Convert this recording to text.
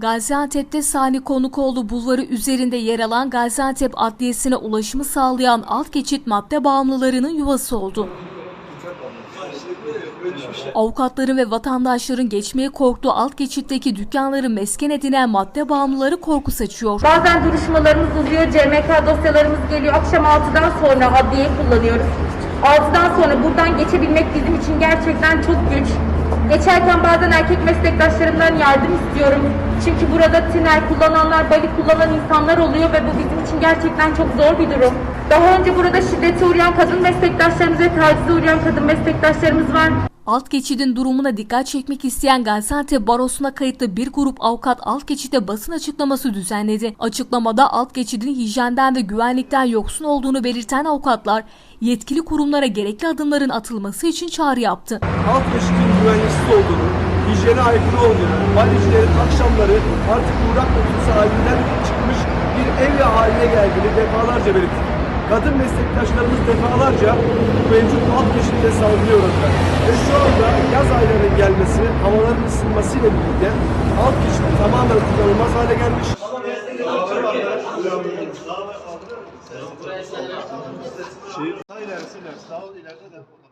Gaziantep'te Sani Konukoğlu bulvarı üzerinde yer alan Gaziantep Adliyesi'ne ulaşımı sağlayan alt geçit madde bağımlılarının yuvası oldu. Avukatların ve vatandaşların geçmeye korktuğu alt geçitteki dükkanları mesken edinen madde bağımlıları korku saçıyor. Bazen duruşmalarımız uzuyor, CMK dosyalarımız geliyor. Akşam 6'dan sonra adliyeyi kullanıyoruz. 6'dan sonra buradan geçebilmek bizim için gerçekten çok güç. Geçerken bazen erkek meslektaşlarımdan yardım istiyorum. Çünkü burada tiner kullananlar, bali kullanan insanlar oluyor ve bu bizim için gerçekten çok zor bir durum. Daha önce burada şiddete uğrayan kadın meslektaşlarımız ve tacize uğrayan kadın meslektaşlarımız var. Alt geçidin durumuna dikkat çekmek isteyen Gaziantep Barosu'na kayıtlı bir grup avukat alt geçide basın açıklaması düzenledi. Açıklamada alt geçidin hijyenden ve güvenlikten yoksun olduğunu belirten avukatlar, yetkili kurumlara gerekli adımların atılması için çağrı yaptı. alt geçitin güvenlisiz olduğunu, hijyene aykırı olduğunu, valicilerin akşamları artık uğrak noktası halinden çıkmış bir ev haline geldiğini defalarca belirttik. Kadın meslektaşlarımız defalarca mevcut alt geçitte saldırıyorlar. Ve şu anda yaz aylarının gelmesi, havaların ısınmasıyla birlikte alt geçit tamamen kullanılmaz hale gelmiş. Sağ ilerisi ilerisi. Sağ ol ileride de.